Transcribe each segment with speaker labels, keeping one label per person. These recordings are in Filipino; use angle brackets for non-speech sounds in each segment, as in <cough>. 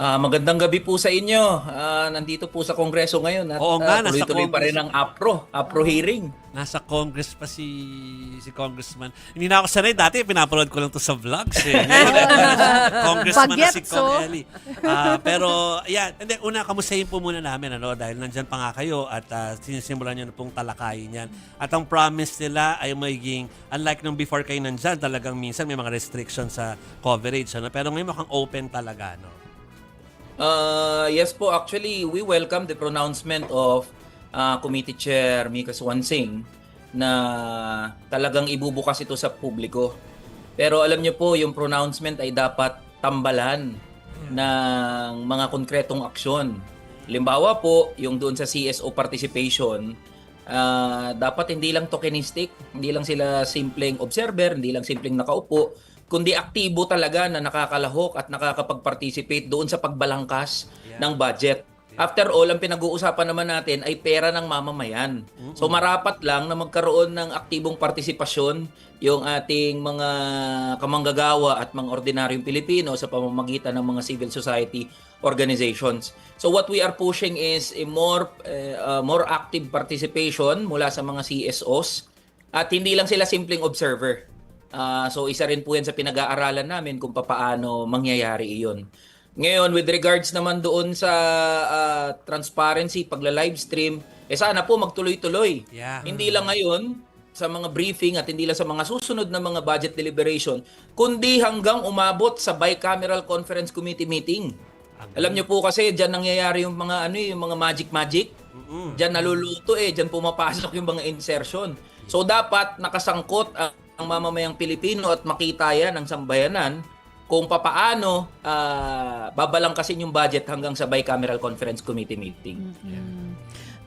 Speaker 1: Ah, magandang gabi po sa inyo. Ah, nandito po sa Kongreso ngayon at
Speaker 2: Oo nga, nasa
Speaker 1: tuloy-tuloy pa rin ang APRO, APRO hearing.
Speaker 2: Nasa Congress pa si si Congressman. Hindi na ako sanay. Dati pinapanood ko lang to sa vlogs eh. <laughs> Ngayon, eh, Congressman na si Kong
Speaker 3: oh.
Speaker 2: Eli. Ah, pero, yan. Hindi, una, kamustahin po muna namin, ano, dahil nandyan pa nga kayo at uh, sinisimulan nyo na pong talakayin yan. At ang promise nila ay magiging, unlike nung before kayo nandyan, talagang minsan may mga restrictions sa coverage. Ano? Pero ngayon mukhang open talaga, no?
Speaker 1: Ah, yes po, actually, we welcome the pronouncement of ah, Committee Chair Mika Swansing na talagang ibubukas ito sa publiko. Pero alam niyo po, yung pronouncement ay dapat tambalan ng mga konkretong aksyon. Limbawa po, yung doon sa CSO participation, ah, dapat hindi lang tokenistic, hindi lang sila simpleng observer, hindi lang simpleng nakaupo, kundi aktibo talaga na nakakalahok at nakakapag-participate doon sa pagbalangkas ng budget. After all, ang pinag-uusapan naman natin ay pera ng mamamayan. So marapat lang na magkaroon ng aktibong partisipasyon yung ating mga kamanggagawa at mga ordinaryong Pilipino sa pamamagitan ng mga civil society organizations. So what we are pushing is a more eh, uh, more active participation mula sa mga CSOs at hindi lang sila simpleng observer. Ah, so isa rin po yan sa pinag-aaralan namin kung papaano mangyayari iyon. Ngayon, with regards naman doon sa ah, transparency, pagla-live stream, eh sana po magtuloy-tuloy.
Speaker 2: Yeah.
Speaker 1: Hindi lang ngayon sa mga briefing at hindi lang sa mga susunod na mga budget deliberation, kundi hanggang umabot sa bicameral conference committee meeting. Alam niyo po kasi diyan nangyayari yung mga ano yung mga magic magic. Diyan naluluto eh, diyan pumapasok yung mga insertion. So dapat nakasangkot ang ang mamamayang Pilipino at makita yan ng sambayanan kung papaano ah, babalangkasin yung budget hanggang sa bicameral conference committee meeting.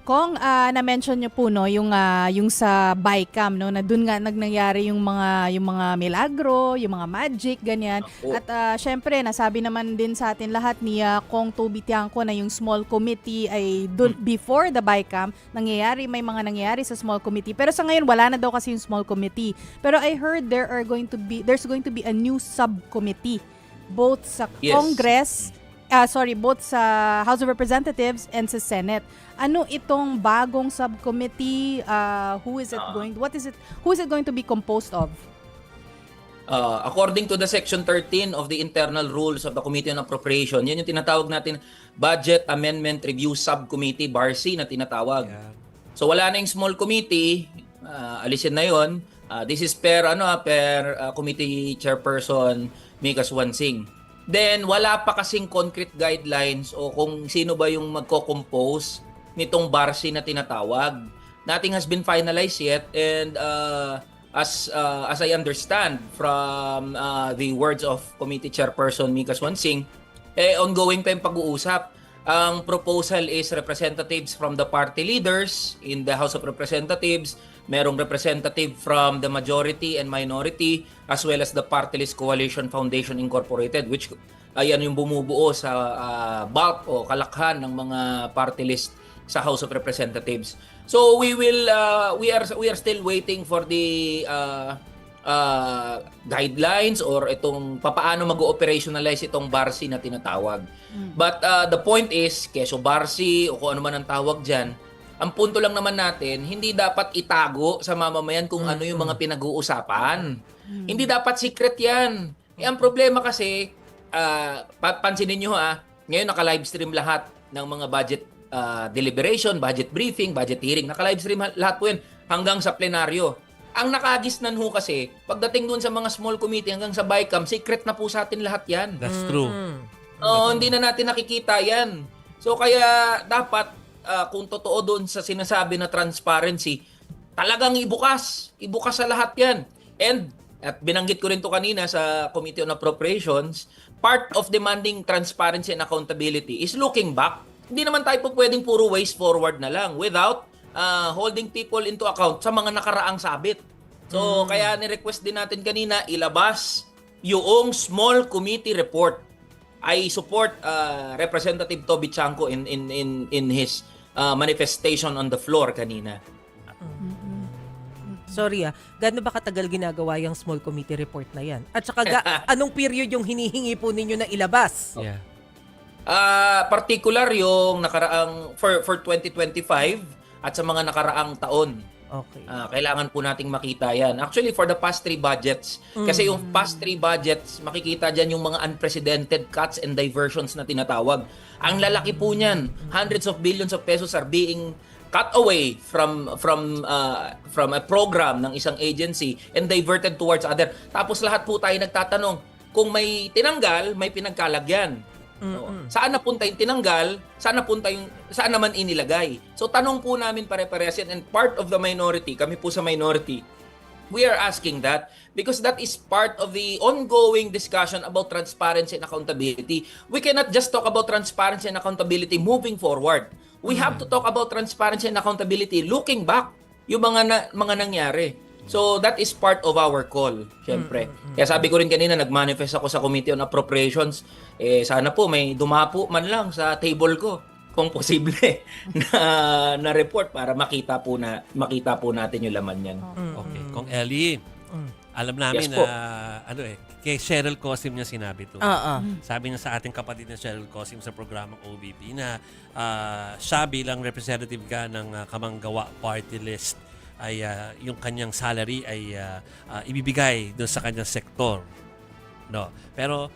Speaker 3: Kung ah, na-mention niyo po no yung ah, yung sa Bicam no na doon nga nagnangyari yung mga yung mga milagro, yung mga magic ganyan.
Speaker 1: Opo.
Speaker 3: At ah, syempre nasabi naman din sa atin lahat ni ah, Kong Toby Tiangco na yung small committee ay dun, before the Bicam nangyayari may mga nangyayari sa small committee. Pero sa ngayon wala na daw kasi yung small committee. Pero I heard there are going to be there's going to be a new subcommittee both sa
Speaker 1: Yes.
Speaker 3: Congress ah sorry, both sa House of Representatives and sa Senate. Ano itong bagong subcommittee? Ah, who is it
Speaker 1: Ah.
Speaker 3: going? What is it? Who is it going to be composed of?
Speaker 1: Uh, according to the section 13 of the internal rules of the Committee on Appropriation, yan yung tinatawag natin Budget Amendment Review Subcommittee, BARC na tinatawag.
Speaker 2: Yeah.
Speaker 1: So wala na yung small committee, ah, alisin na yon. Ah, this is per ano per ah, committee chairperson Mika Swansing. Then wala pa kasing concrete guidelines o kung sino ba yung magko-compose nitong BARC na tinatawag. Nothing has been finalized yet and uh, as uh, as I understand from uh, the words of committee chairperson Mika Swansing, eh ongoing pa yung pag-uusap. Ang proposal is representatives from the party leaders in the House of Representatives, merong representative from the majority and minority, as well as the Party List Coalition Foundation Incorporated, which ayan yung bumubuo sa ah, bulk o kalakhan ng mga party list sa House of Representatives. So we will uh, we are we are still waiting for the uh, uh, guidelines or itong papaano mag-operationalize itong BARSI na tinatawag. But uh, the point is, keso BARSI o kung ano man ang tawag dyan, ang punto lang naman natin, hindi dapat itago sa mamamayan kung ano yung mga pinag-uusapan. Hindi dapat secret yan. Eh, ang problema kasi, ah, pa- pansinin nyo ha, ngayon naka-livestream lahat ng mga budget ah, deliberation, budget briefing, budget hearing. Naka-livestream ha- lahat po yan hanggang sa plenaryo. Ang nakagisnan ho kasi, pagdating dun sa mga small committee hanggang sa BICAM, secret na po sa atin lahat yan.
Speaker 2: That's true.
Speaker 1: Oo, hindi na natin nakikita yan. So kaya dapat ah, kung totoo doon sa sinasabi na transparency, talagang ibukas. Ibukas sa lahat yan. And at binanggit ko rin to kanina sa Committee on Appropriations, part of demanding transparency and accountability is looking back. Hindi naman tayo po pwedeng puro ways forward na lang without ah, holding people into account sa mga nakaraang sabit. So, kaya ni-request din natin kanina ilabas yung small committee report. I support uh, Representative Toby Chanco in in in in his uh, manifestation on the floor kanina.
Speaker 4: Sorry ah, gaano ba katagal ginagawa yung small committee report na yan? At saka ga- <laughs> anong period yung hinihingi po ninyo na ilabas?
Speaker 2: Yeah.
Speaker 1: Ah, particular yung nakaraang for for 2025 at sa mga nakaraang taon.
Speaker 4: Okay.
Speaker 1: Ah, kailangan po nating makita yan. Actually, for the past three budgets. Kasi yung past three budgets, makikita dyan yung mga unprecedented cuts and diversions na tinatawag. Ang lalaki po niyan. Hundreds of billions of pesos are being cut away from from uh, from a program ng isang agency and diverted towards other. Tapos lahat po tayo nagtatanong, kung may tinanggal, may pinagkalagyan. Oo. Saan napunta yung tinanggal? Saan napunta yung saan naman inilagay? So tanong po namin pare-parehas yan and part of the minority, kami po sa minority, we are asking that because that is part of the ongoing discussion about transparency and accountability. We cannot just talk about transparency and accountability moving forward. We have to talk about transparency and accountability looking back yung mga na, mga nangyari. So that is part of our call, syempre. Kaya sabi ko rin kanina nag-manifest ako sa Committee on Appropriations, eh sana po may dumapo man lang sa table ko kung posible <laughs> na na report para makita po na makita po natin yung laman niyan.
Speaker 2: Okay. Kung Ellie, alam namin
Speaker 1: Yes
Speaker 2: na
Speaker 1: po.
Speaker 2: ano eh, kay Cheryl Cosim niya sinabi to.
Speaker 4: Ah, ah.
Speaker 2: Sabi niya sa ating kapatid na Cheryl Cosim sa programang OBP na ah, siya bilang representative ka ng ah, Kamanggawa Party List ay ah, yung kanyang salary ay ah, ah, ibibigay doon sa kanyang sektor. No. Pero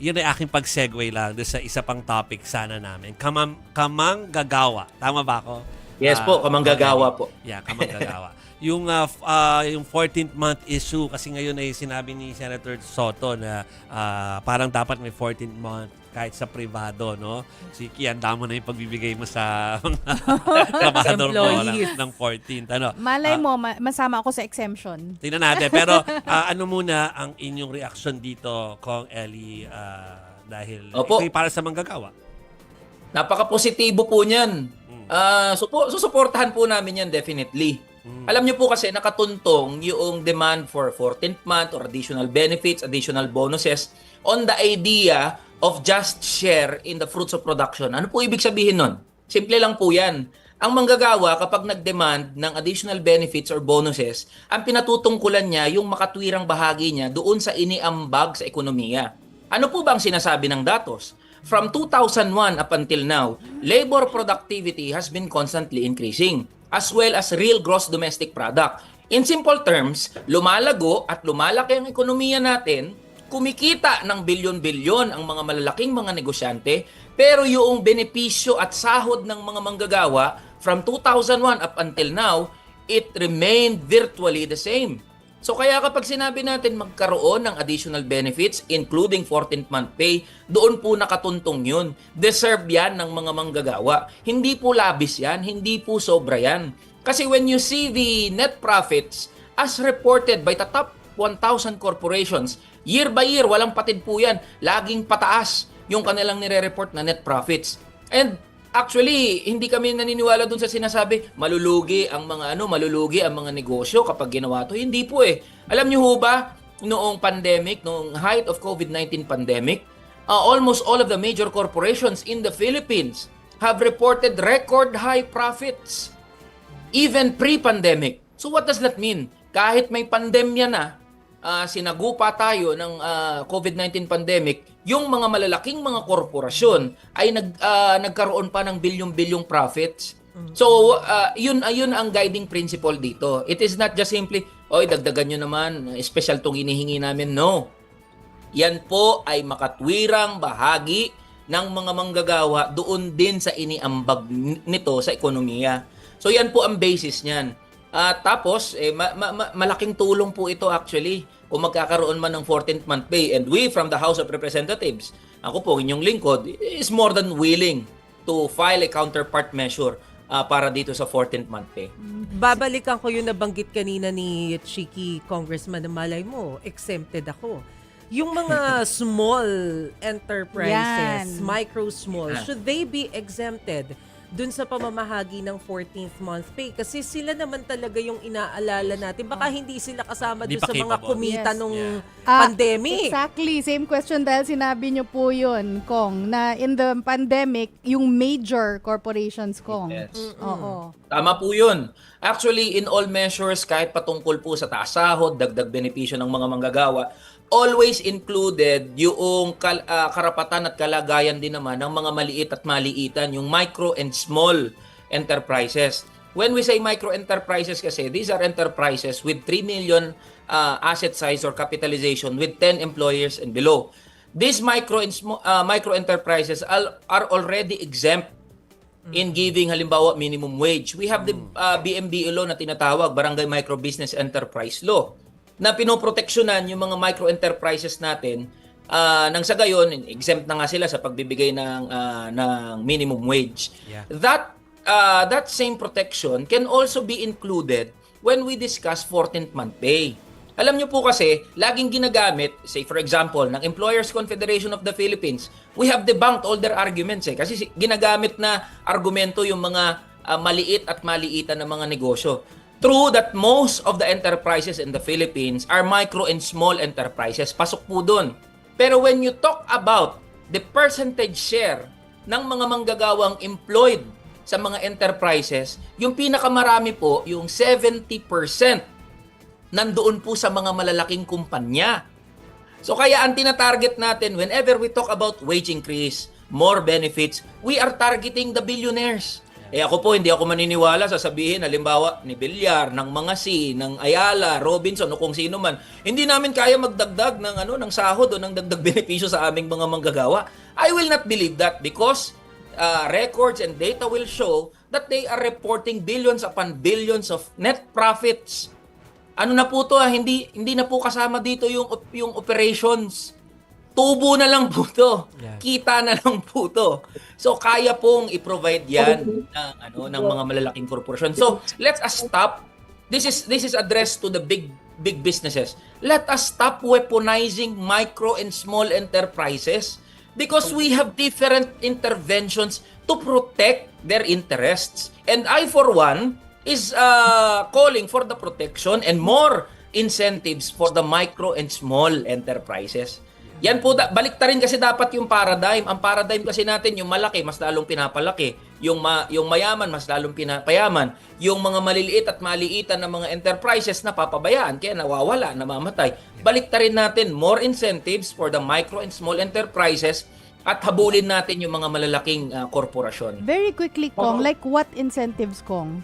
Speaker 2: yun ay aking pag-segue lang doon sa isa pang topic sana namin. Kamang, kamang gagawa. Tama ba ako?
Speaker 1: Yes
Speaker 2: Ah,
Speaker 1: po, kamanggagawa po.
Speaker 2: Yeah, kamanggagawa. <laughs> yung uh, ah, yung 14th month issue kasi ngayon ay sinabi ni Senator Soto na ah, parang dapat may 14th month kahit sa privado, no? Si Kian, damo na yung pagbibigay mo sa <laughs> mga <laughs> trabahador mo ng, ng 14th. Ano?
Speaker 3: Malay
Speaker 2: Ah,
Speaker 3: mo, ma- masama ako sa exemption.
Speaker 2: Tingnan natin. Pero <laughs> ah, ano muna ang inyong reaction dito, Kong Ellie, ah, dahil
Speaker 1: Opo.
Speaker 2: ito'y para sa manggagawa.
Speaker 1: Napaka-positibo po niyan.
Speaker 2: Mm.
Speaker 1: Ah, supo, susuportahan po namin yan definitely.
Speaker 2: Mm.
Speaker 1: Alam niyo po kasi nakatuntong yung demand for 14th month or additional benefits, additional bonuses on the idea of just share in the fruits of production. Ano po ibig sabihin nun? Simple lang po yan. Ang manggagawa kapag nag-demand ng additional benefits or bonuses, ang pinatutungkulan niya yung makatwirang bahagi niya doon sa iniambag sa ekonomiya. Ano po ba ang sinasabi ng datos? From 2001 up until now, labor productivity has been constantly increasing as well as real gross domestic product. In simple terms, lumalago at lumalaki ang ekonomiya natin, kumikita ng bilyon-bilyon ang mga malalaking mga negosyante, pero yung benepisyo at sahod ng mga manggagawa from 2001 up until now, it remained virtually the same. So kaya kapag sinabi natin magkaroon ng additional benefits including 14th month pay, doon po nakatuntong yun. Deserve yan ng mga manggagawa. Hindi po labis yan, hindi po sobra yan. Kasi when you see the net profits as reported by the top 1,000 corporations, year by year, walang patid po yan. Laging pataas yung kanilang nire-report na net profits. And Actually, hindi kami naniniwala dun sa sinasabi, malulugi ang mga ano, malulugi ang mga negosyo kapag ginawa to. Hindi po eh. Alam niyo ho ba, noong pandemic, noong height of COVID-19 pandemic, uh, almost all of the major corporations in the Philippines have reported record high profits even pre-pandemic. So what does that mean? Kahit may pandemya na, ah, sinagupa tayo ng ah, COVID-19 pandemic, yung mga malalaking mga korporasyon ay nag, ah, nagkaroon pa ng bilyong-bilyong profits. So, ah, yun, ayun ang guiding principle dito. It is not just simply, oy, dagdagan nyo naman, special tong hinihingi namin. No. Yan po ay makatwirang bahagi ng mga manggagawa doon din sa iniambag nito sa ekonomiya. So yan po ang basis niyan. At tapos, eh, ma- ma- ma- malaking tulong po ito actually kung magkakaroon man ng 14th month pay. And we from the House of Representatives, ako po, inyong lingkod, is more than willing to file a counterpart measure ah, para dito sa 14th month pay.
Speaker 4: Babalikan ko yung nabanggit kanina ni Chiki Congressman na malay mo, exempted ako. Yung mga <laughs> small enterprises,
Speaker 3: Yan.
Speaker 4: micro small,
Speaker 1: Yeah.
Speaker 4: should they be exempted dun sa pamamahagi ng 14th month pay? Kasi sila naman talaga yung inaalala natin. Baka hindi sila kasama
Speaker 2: Hindi
Speaker 4: dun
Speaker 2: pa
Speaker 4: sa mga
Speaker 2: capable.
Speaker 4: kumita
Speaker 3: Yes.
Speaker 4: nung
Speaker 2: Yeah.
Speaker 3: Ah,
Speaker 4: pandemic.
Speaker 3: Exactly. Same question dahil sinabi nyo po yun, Kong, na in the pandemic, yung major corporations, Kong.
Speaker 1: Yes.
Speaker 3: Oo.
Speaker 1: Tama po yun. Actually, in all measures, kahit patungkol po sa taas sahod, dagdag benepisyo ng mga manggagawa, always included yung kal- ah, karapatan at kalagayan din naman ng mga maliit at maliitan, yung micro and small enterprises. When we say micro enterprises kasi, these are enterprises with 3 million ah, asset size or capitalization with 10 employers and below. These micro and smo- ah, micro enterprises al- are already exempt in giving halimbawa minimum wage. We have the uh, BMBE law na tinatawag Barangay Micro Business Enterprise Law na pinoproteksyonan yung mga micro enterprises natin ah, nang sa gayon exempt na nga sila sa pagbibigay ng ah, ng minimum wage.
Speaker 2: Yeah.
Speaker 1: That uh, that same protection can also be included when we discuss 14th month pay. Alam niyo po kasi, laging ginagamit, say for example, ng Employers Confederation of the Philippines, we have debunked all their arguments eh. Kasi si- ginagamit na argumento yung mga ah, maliit at maliitan na mga negosyo. True that most of the enterprises in the Philippines are micro and small enterprises. Pasok po doon. Pero when you talk about the percentage share ng mga manggagawang employed sa mga enterprises, yung pinakamarami po, yung 70% nandoon po sa mga malalaking kumpanya. So kaya ang tinatarget natin whenever we talk about wage increase, more benefits, we are targeting the billionaires. Eh ako po, hindi ako maniniwala sasabihin, halimbawa, ni Villar, ng mga C, ng Ayala, Robinson, o kung sino man, hindi namin kaya magdagdag ng, ano, ng sahod o ng dagdag <laughs> benepisyo sa aming mga manggagawa. I will not believe that because uh, records and data will show that they are reporting billions upon billions of net profits. Ano na po to ah, hindi hindi na po kasama dito yung yung operations. Tubo na lang po to.
Speaker 2: Yeah.
Speaker 1: Kita na lang po to. So kaya pong i-provide 'yan ng ano ng mga malalaking korporasyon. So let's us stop. This is this is addressed to the big big businesses. Let us stop weaponizing micro and small enterprises because we have different interventions to protect their interests. And I for one is uh, calling for the protection and more incentives for the micro and small enterprises. Yan po, da- balik rin kasi dapat yung paradigm. Ang paradigm kasi natin, yung malaki, mas lalong pinapalaki. Yung, ma- yung mayaman, mas lalong pinapayaman. Yung mga maliliit at maliitan na mga enterprises na papabayaan, kaya nawawala, namamatay. Balik rin natin, more incentives for the micro and small enterprises at habulin natin yung mga malalaking uh, korporasyon.
Speaker 3: Very quickly, Kong, like what incentives, Kong?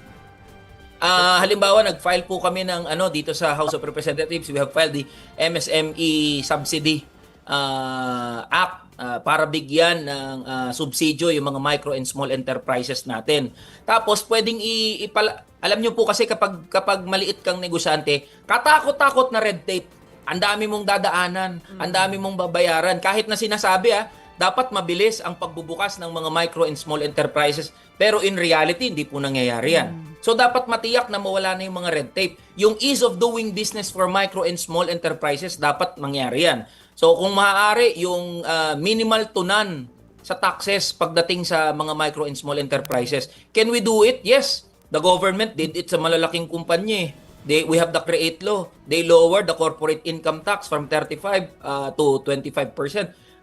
Speaker 1: Ah, halimbawa nag-file po kami ng ano dito sa House of Representatives, we have filed the MSME Subsidy ah, Act ah, para bigyan ng ah, subsidyo yung mga micro and small enterprises natin. Tapos pwedeng i, ipala- alam niyo po kasi kapag kapag maliit kang negosyante, katakot-takot na red tape. Ang dami mong dadaanan, ang dami mong babayaran. Kahit na sinasabi ah, dapat mabilis ang pagbubukas ng mga micro and small enterprises pero in reality hindi po nangyayari yan. So dapat matiyak na mawala na yung mga red tape. Yung ease of doing business for micro and small enterprises dapat mangyari yan. So kung maaari yung ah, minimal to none sa taxes pagdating sa mga micro and small enterprises. Can we do it? Yes. The government did it sa malalaking kumpanya. eh. They, we have the CREATE law. They lowered the corporate income tax from 35 uh, to 25%.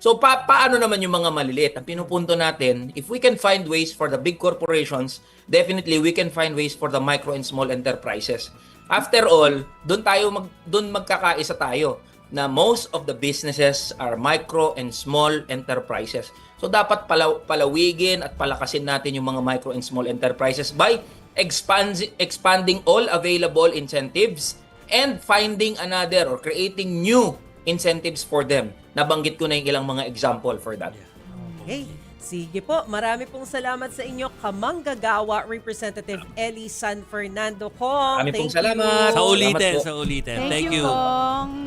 Speaker 1: So pa paano naman yung mga maliliit? Ang pinupunto natin, if we can find ways for the big corporations, definitely we can find ways for the micro and small enterprises. After all, doon tayo mag doon magkakaisa tayo na most of the businesses are micro and small enterprises. So dapat pala, palawigin at palakasin natin yung mga micro and small enterprises by expand, expanding all available incentives and finding another or creating new incentives for them. Nabanggit ko na yung ilang mga example for that.
Speaker 4: Okay. Sige po, marami pong salamat sa inyo, Kamanggagawa Representative Eli San Fernando Kong.
Speaker 1: Marami pong
Speaker 4: Thank you.
Speaker 1: salamat.
Speaker 2: Sa ulitin, sa ulitin.
Speaker 3: Thank,
Speaker 2: Thank
Speaker 3: you,
Speaker 2: you.
Speaker 3: Kong.